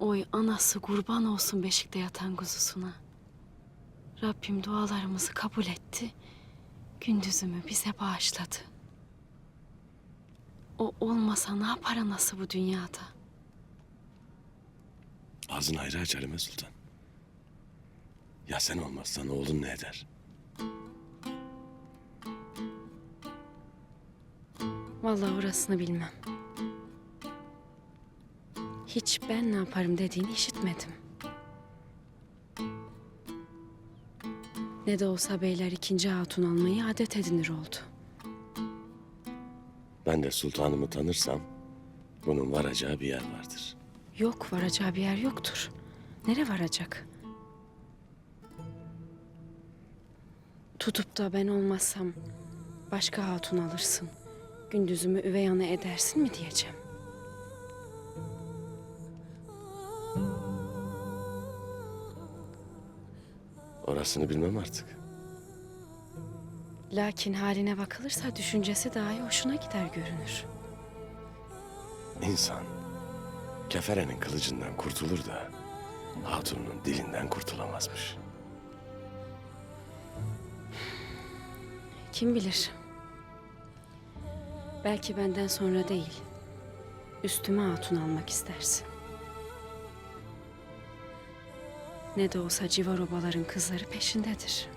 Oy anası kurban olsun beşikte yatan kuzusuna. Rabbim dualarımızı kabul etti. Gündüzümü bize bağışladı. O olmasa ne yapar anası bu dünyada? Ağzını ayrı aç Halime Sultan. Ya sen olmazsan oğlun ne eder? Vallahi orasını bilmem. Hiç ben ne yaparım dediğini işitmedim. Ne de olsa beyler ikinci hatun almayı adet edinir oldu. Ben de sultanımı tanırsam bunun varacağı bir yer vardır. Yok varacağı bir yer yoktur. Nere varacak? Tutup da ben olmazsam başka hatun alırsın. Gündüzümü üvey ana edersin mi diyeceğim. Orasını bilmem artık. Lakin haline bakılırsa düşüncesi dahi hoşuna gider görünür. İnsan keferenin kılıcından kurtulur da hatunun dilinden kurtulamazmış. Kim bilir? Belki benden sonra değil, üstüme hatun almak istersin. Ne de olsa civar obaların kızları peşindedir.